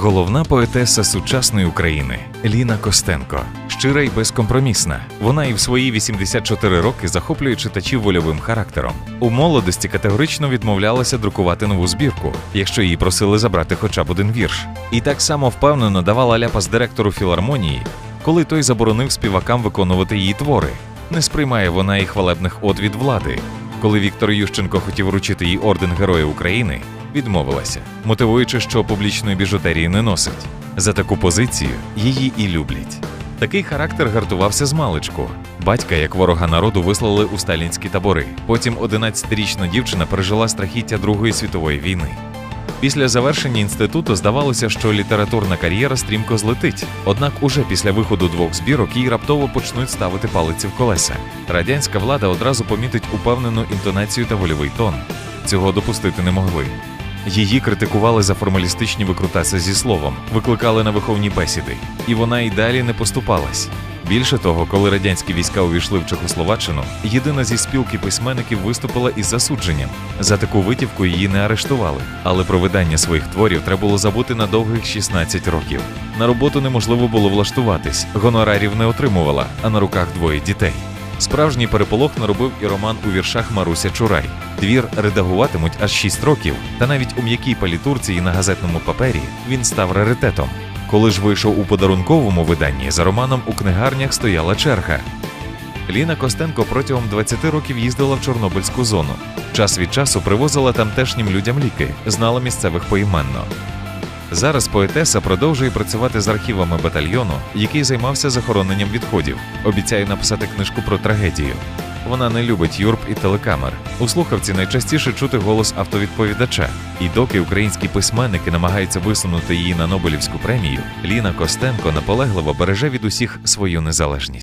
Головна поетеса сучасної України Ліна Костенко. Щира й безкомпромісна. Вона і в свої 84 роки захоплює читачів вольовим характером. У молодості категорично відмовлялася друкувати нову збірку, якщо її просили забрати хоча б один вірш. І так само впевнено давала ляпас директору філармонії, коли той заборонив співакам виконувати її твори. Не сприймає вона і хвалебних от від влади. Коли Віктор Ющенко хотів вручити їй орден Героя України, відмовилася, мотивуючи, що публічної біжутерії не носить. За таку позицію її і люблять. Такий характер гартувався з маличку. Батька, як ворога народу, вислали у сталінські табори. Потім 11-річна дівчина пережила страхіття Другої світової війни. Після завершення інституту здавалося, що літературна кар'єра стрімко злетить. Однак, уже після виходу двох збірок їй раптово почнуть ставити палиці в колеса. Радянська влада одразу помітить упевнену інтонацію та вольовий тон. Цього допустити не могли. Її критикували за формалістичні викрутаси зі словом, викликали на виховні бесіди, і вона й далі не поступалась. Більше того, коли радянські війська увійшли в Чехословаччину, єдина зі спілки письменників виступила із засудженням. За таку витівку її не арештували, але про видання своїх творів треба було забути на довгих 16 років. На роботу неможливо було влаштуватись, гонорарів не отримувала, а на руках двоє дітей. Справжній переполох наробив і роман у віршах Маруся Чурай. Твір редагуватимуть аж 6 років, та навіть у м'якій палітурці і на газетному папері він став раритетом. Коли ж вийшов у подарунковому виданні, за романом у книгарнях стояла черга. Ліна Костенко протягом 20 років їздила в Чорнобильську зону. Час від часу привозила тамтешнім людям ліки, знала місцевих поіменно. Зараз поетеса продовжує працювати з архівами батальйону, який займався захороненням відходів. Обіцяє написати книжку про трагедію. Вона не любить юрб і телекамер. У слухавці найчастіше чути голос автовідповідача. І доки українські письменники намагаються висунути її на Нобелівську премію, Ліна Костенко наполегливо береже від усіх свою незалежність.